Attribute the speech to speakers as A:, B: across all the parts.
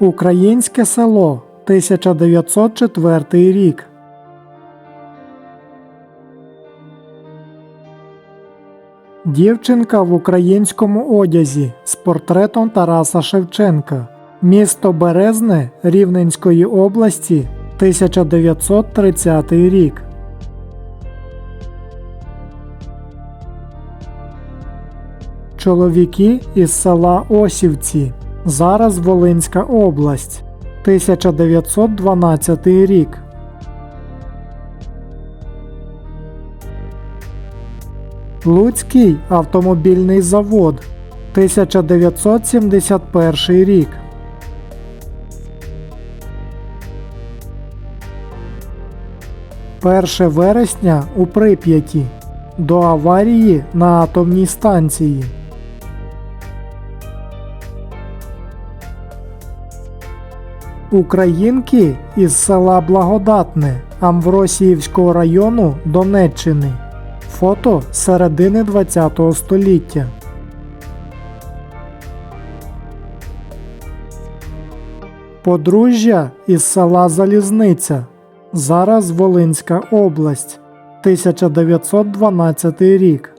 A: Українське село 1904 рік. Дівчинка в українському одязі з портретом Тараса Шевченка. Місто Березне Рівненської області 1930 рік. Чоловіки із села Осівці. Зараз Волинська область. 1912 рік. Луцький автомобільний завод. 1971 рік. Перше вересня у Прип'яті. До аварії на атомній станції. Українки із села Благодатне Амвросіївського району Донеччини. Фото середини ХХ століття. Подружжя із села Залізниця. Зараз Волинська область. 1912 рік.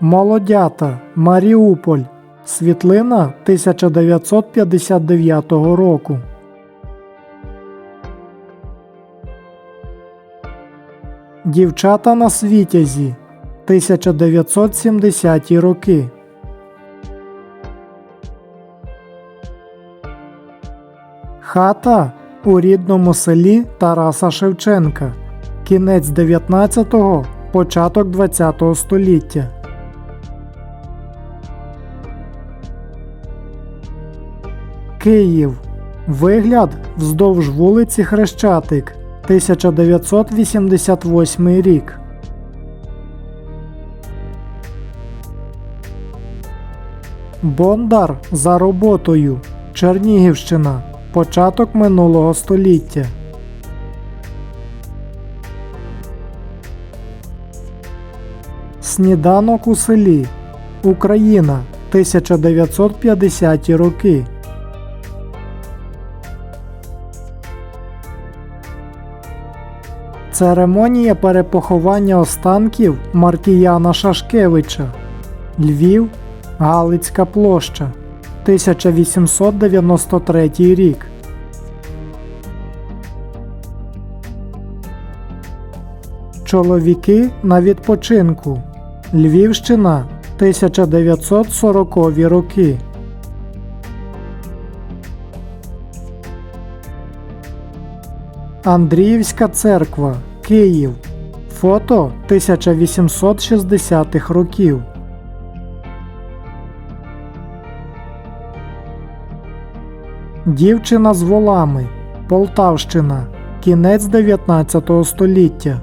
A: Молодята Маріуполь. Світлина 1959 року. Дівчата на світязі 1970 роки. Хата у рідному селі Тараса Шевченка. Кінець 19-го, початок 20-го століття. Київ. Вигляд вздовж вулиці Хрещатик. 1988 рік. Бондар за роботою. Чернігівщина. Початок минулого століття. Сніданок у селі. Україна. 1950 роки. Церемонія перепоховання останків Маркіяна Шашкевича. Львів, Галицька площа. 1893 рік. Чоловіки на відпочинку. Львівщина 1940 роки. Андріївська церква. Київ. Фото 1860-х років. Дівчина з волами. Полтавщина. Кінець 19 століття.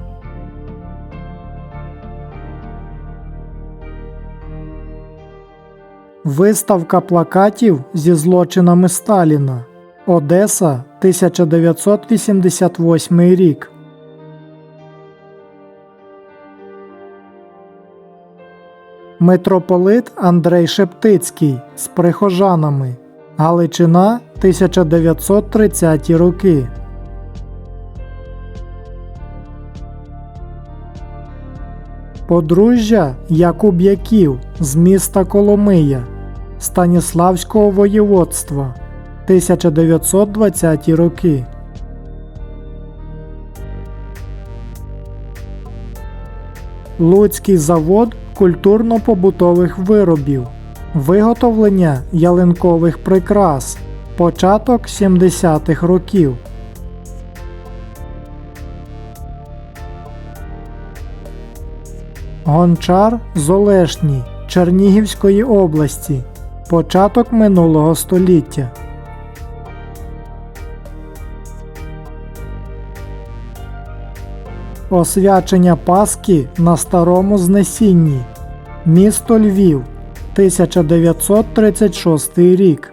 A: Виставка плакатів зі злочинами Сталіна. Одеса 1988 рік. Митрополит Андрей Шептицький з прихожанами. Галичина 1930 роки. Подружжя Якуб'яків з міста Коломия Станіславського воєводства 1920 роки. Луцький завод культурно-побутових виробів. Виготовлення ялинкових прикрас. Початок 70-х років. Гончар з Олешні Чернігівської області. Початок минулого століття. Освячення Пасхи на Старому Знесінні. Місто Львів 1936 рік.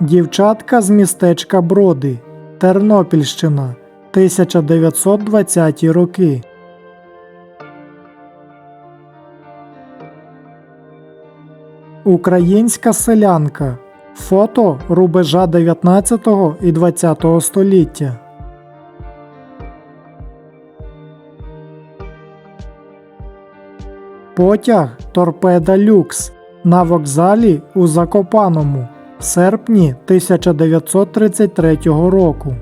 A: Дівчатка з містечка Броди. Тернопільщина 1920 роки. Українська селянка Фото рубежа 19 і 20 століття. Потяг Торпеда Люкс на вокзалі у Закопаному в серпні 1933 року.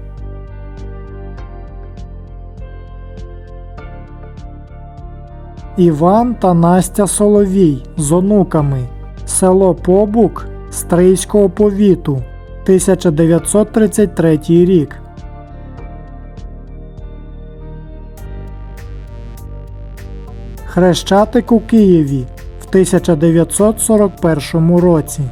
A: Іван та Настя Соловій з онуками. Село Побук Стрийського повіту 1933 рік. Хрещатик у Києві в 1941 році.